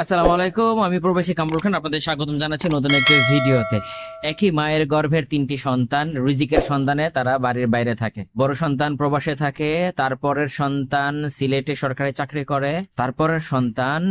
আসসালামু আলাইকুম, আমি প্রবাসী কামরুল খান, আপনাদের স্বাগতম জানাচ্ছি নতুন একটি ভিডিওতে। একই মায়ের গর্ভের তিনটি সন্তান, রিজিকের সন্তানে তারা বাড়ির বাইরে থাকে। বড় সন্তান প্রবাসে থাকে, তারপরের সন্তান সিলেটে সরকারি চাকরি করে, তারপরের সন্তান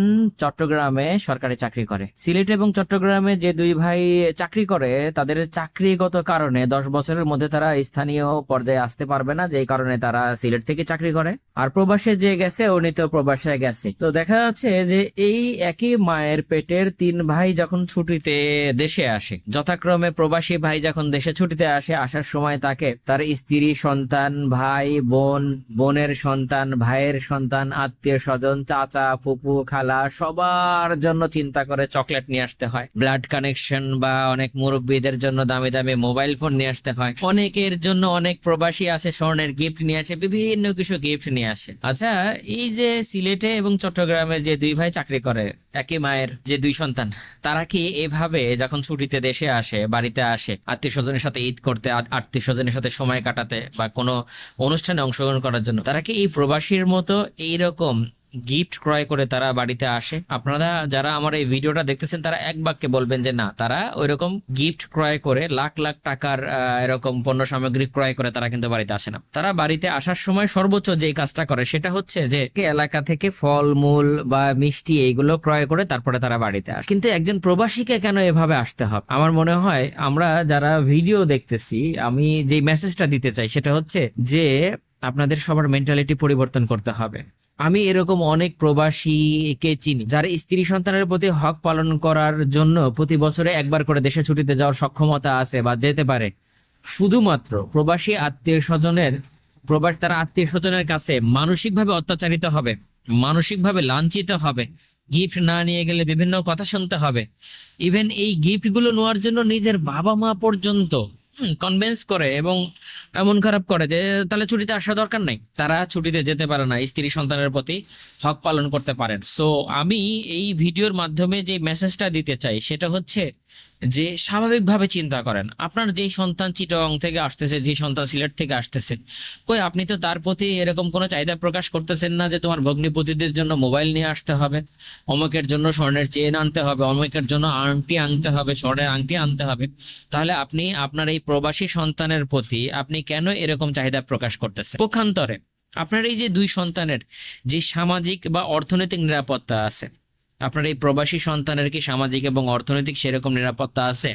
চট্টগ্রামে সরকারি চাকরি করে। সিলেট এবং চট্টগ্রামে যে দুই ভাই চাকরি করে, তাদের চাকরিগত কারণে দশ বছরের মধ্যে তারা স্থানীয় পর্যায়ে আসতে পারবে না, যেই কারণে তারা সিলেট থেকে চাকরি করে। আর প্রবাসে যে গেছে উনি তো প্রবাসে গেছে। তো দেখা যাচ্ছে যে এই একই মায়ের পেটের তিন ভাই যখন ছুটিতে দেশে আসে, যথাক্রমে প্রবাসী ভাই যখন দেশে ছুটিতে আসে, আসার সময় তাকে তার স্ত্রী, সন্তান, ভাই, বোন, বোনের সন্তান, ভাইয়ের সন্তান, আত্মীয় স্বজন, চাচা, ফুপু, খালা সবার জন্য চিন্তা করে চকলেট নিয়ে আসতে হয়। ব্লাড কানেকশন বা অনেক মুরব্বীদের জন্য দামি দামি মোবাইল ফোন নিয়ে আসতে হয়। অনেকের জন্য অনেক প্রবাসী আছে, স্বর্ণের গিফট নিয়ে আসে, বিভিন্ন কিছু গিফট নিয়ে আসে। আচ্ছা এই যে সিলেটে এবং চট্টগ্রামে যে দুই ভাই চাকরি করে একই মায়ের যে দুই সন্তান, তারা কি এভাবে যখন ছুটিতে দেশে আসে, বাড়িতে আসে আত্মীয় স্বজনের সাথে ঈদ করতে আত্মীয় স্বজনের সাথে সময় কাটাতে বা কোনো অনুষ্ঠানে অংশগ্রহণ করার জন্য, তারা কি এই প্রবাসীর মতো এইরকম গিফট ক্রয় করে তারা বাড়িতে আসে। আপনারা যারা আমার এই ভিডিওটা দেখতেছেন, তারা এক বাক্যে বলবেন যে, না, তারা ওইরকম গিফট ক্রয় করে, লাখ লাখ টাকার এরকম পণ্য সামগ্রী ক্রয় করে তারা কিন্তু বাড়িতে আসে না। তারা বাড়িতে আসার সময় সর্বোচ্চ যে কাজটা করে, সেটা হচ্ছে যে, এলাকা থেকে ফলমূল বা মিষ্টি এইগুলো ক্রয় করে তারপরে তারা বাড়িতে আসে। কিন্তু একজন প্রবাসীকে কেন এভাবে আসতে হবে? আমার মনে হয় আমরা যারা ভিডিও দেখতেছি, আমি যে মেসেজটা দিতে চাই, সেটা হচ্ছে যে, আপনাদের সবার মেন্টালিটি পরিবর্তন করতে হবে। আমি এরকম অনেক প্রবাসীকে চিনি, যারা স্ত্রী সন্তানের প্রতি হক পালন করার জন্য প্রতি বছরে একবার করে দেশে ছুটিতে যাওয়ার সক্ষমতা আছে বা যেতে পারে। শুধুমাত্র প্রবাসী আত্মীয় স্বজনের, প্রবাস তারা আত্মীয় স্বজনের কাছে মানসিকভাবে অত্যাচারিত হবে, মানসিকভাবে লাঞ্ছিত হবে গিফট না নিয়ে গেলে বিভিন্ন কথা শুনতে হবে। ইভেন এই গিফটগুলো নেওয়ার জন্য নিজের বাবা মা পর্যন্ত কনভিন্স করে এবং এমন খারাপ করে যে, তাহলে ছুটিতে আসা দরকার নাই। তারা ছুটিতে যেতে পারে না, স্ত্রী সন্তানের প্রতি হক পালন করতে পারেন। সো আমি এই ভিডিওর মাধ্যমে যে মেসেজটা দিতে চাই, সেটা হচ্ছে যে স্বাভাবিকভাবে চিন্তা করেন, আপনার যেই সন্তান চিটং থেকে আসতেছে যে সন্তান সিলেট থেকে আসতেছে, কই আপনি তো তার প্রতি এরকম কোনো চাহিদা প্রকাশ করতেছেন না যে তোমার ভগ্নিপতিদের জন্য মোবাইল নিয়ে আসতে হবে, অমুকের জন্য স্বর্ণের চেন আনতে হবে, অমুকের জন্য আংটি আনতে হবে, স্বর্ণের আংটি আনতে হবে, তাহলে আপনি আপনার এই প্রবাসী সন্তানের প্রতি আপনি কেন এরকম চাহিদা প্রকাশ করতেছেন? পক্ষান্তরে, আপনার এই যে দুই সন্তানের যে সামাজিক বা অর্থনৈতিক নিরাপত্তা আছে আপনার এই প্রবাসী সন্তানের কি সামাজিক এবং অর্থনৈতিক সেরকম নিরাপত্তা আছে?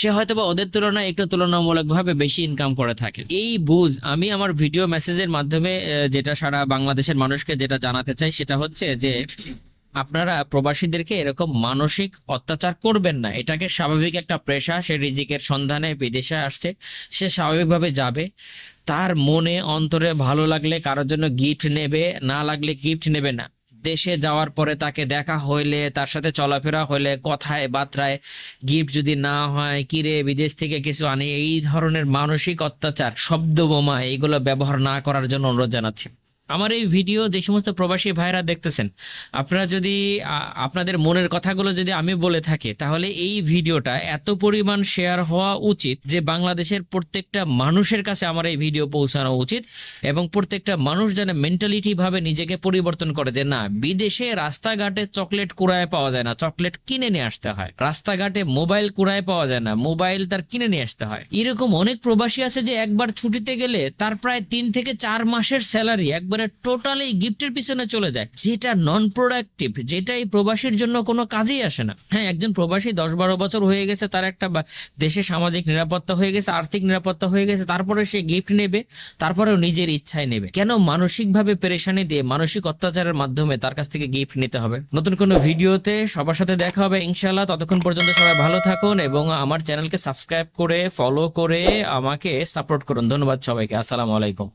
সে হয়তো বা ওদের তুলনায় একটু তুলনামূলকভাবে বেশি ইনকাম করে থাকে। এই বুঝ, আমি আমার ভিডিও মেসেজের মাধ্যমে যেটা সারা বাংলাদেশের মানুষকে যেটা জানাতে চাই সেটা হচ্ছে যে, আপনারা প্রবাসীদেরকে এরকম মানসিক অত্যাচার করবেন না। এটাকে স্বাভাবিক একটা পেশা সে রিজিকের সন্ধানে বিদেশে আসছে, সে স্বাভাবিকভাবে যাবে। তার মনে, অন্তরে ভালো লাগলে কারোর জন্য গিফট নেবে, না লাগলে গিফট নেবে না। দেশে যাওয়ার পরে তাকে দেখা হইলে, তার সাথে চলাফেরা হইলে, কথায় বার্তায় গিফট যদি না হয়, কিরে বিদেশ থেকে কিছু আনি? এই ধরনের মানসিক অত্যাচার শব্দ বোমা এইগুলো ব্যবহার না করার জন্য অনুরোধ জানাচ্ছি। আমার এই ভিডিও যে সমস্ত প্রবাসী ভাইরা দেখতেছেন, আপনারা যদি আপনাদের মনের কথাগুলো যদি আমি বলে থাকি, তাহলে এই ভিডিওটা এত পরিমাণ শেয়ার হওয়া উচিত যে বাংলাদেশের প্রত্যেকটা মানুষের কাছে আমার এই ভিডিও পৌঁছানো উচিত এবং প্রত্যেকটা মানুষ যেন মেন্টালিটি ভাবে নিজেকে পরিবর্তন করে যে না, বিদেশে রাস্তাঘাটে চকলেট কুড়ায় পাওয়া যায় না, চকলেট কিনে নিয়ে আসতে হয়। রাস্তাঘাটে মোবাইল কুড়ায় পাওয়া যায় না, মোবাইল তার কিনে নিয়ে আসতে হয়। এরকম অনেক প্রবাসী আছে যে একবার ছুটিতে গেলে তার প্রায় তিন থেকে চার মাসের স্যালারি একবারে টোটালি গিফটের পিছনে চলে যায়। যেটা নন প্রোডাক্টিভ যেটা এই প্রবাসীর জন্য কোনো কাজেই আসে না। হ্যাঁ একজন প্রবাসী দশ বারো বছর হয়ে গেছে, তার একটা দেশে সামাজিক নিরাপত্তা হয়ে গেছে, আর্থিক নিরাপত্তা হয়ে গেছে, তারপরে সে গিফট নেবে, তারপরেও নিজের ইচ্ছায় নেবে। কেন মানসিকভাবে পেরেশানি দিয়ে মানসিক অত্যাচারের মাধ্যমে তার কাছ থেকে গিফট নিতে হবে? নতুন কোনো ভিডিওতে সবার সাথে দেখা হবে ইনশাল্লাহ ততক্ষণ পর্যন্ত সবাই ভালো থাকুন এবং আমার চ্যানেলকে সাবস্ক্রাইব করে ফলো করে আমাকে সাপোর্ট করুন। ধন্যবাদ সবাইকে। আসসালামু আলাইকুম।